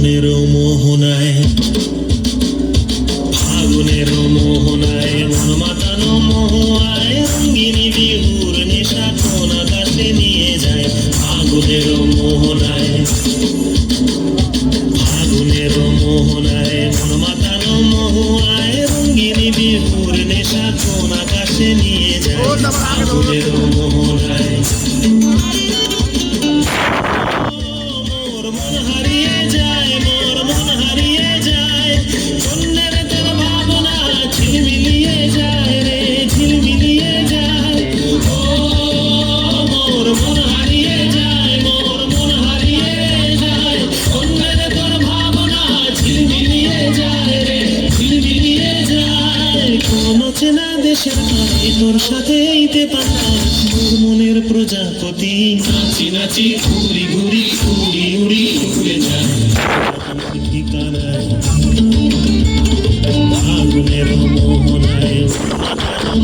ফাগুনের মোহনায় ফাগুনের মোহনায় মামাতানো মোহায় রঙ্গিনী বিহুর নেশা কোন আকাশে নিয়ে যায়। ফাগুনের মোহনায় ফাগুনের মোহনায় মামাতানো মোহায় রঙ্গিনী বিহুর নেশা কোন আকাশে নিয়ে যায়। ফাগুনের মোহনায় যায় কোন চেনা দেশের ঘরে তোর সাথে এইতে পারলাম মোর মনের প্রজাপতি। নাচি নাচি ঘুরি ঘুরি উড়ি উড়ি উড়ে যায়। আগুনের মোহনায়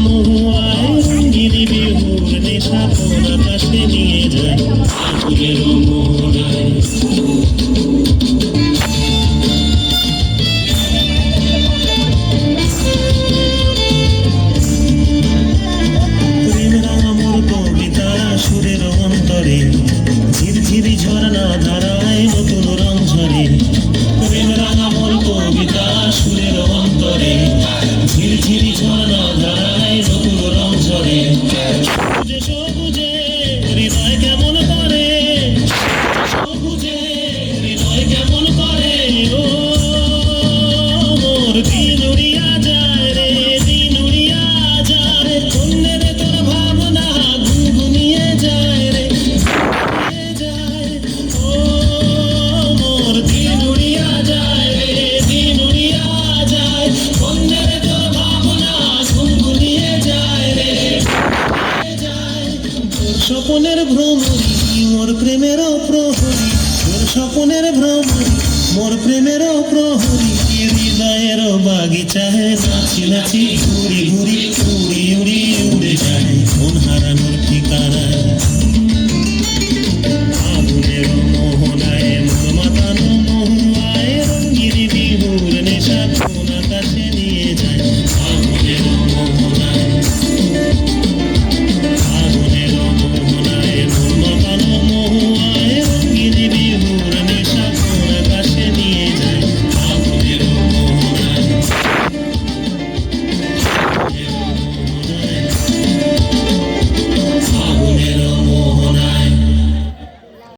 মহুয়ায় রঙ্গিনী বিহুর নেশা কোন নিয়ে যায়। আগুনের তুমি মোর প্রেমের প্রহরী, মোর সপনের ভ্রমণী, মোর প্রেমের প্রহরী হৃদয়ের বাগিচায় নাচি নাচি, ঘুরি ঘুরি, উড়ি উড়ি উড়ে যায়, মন হারা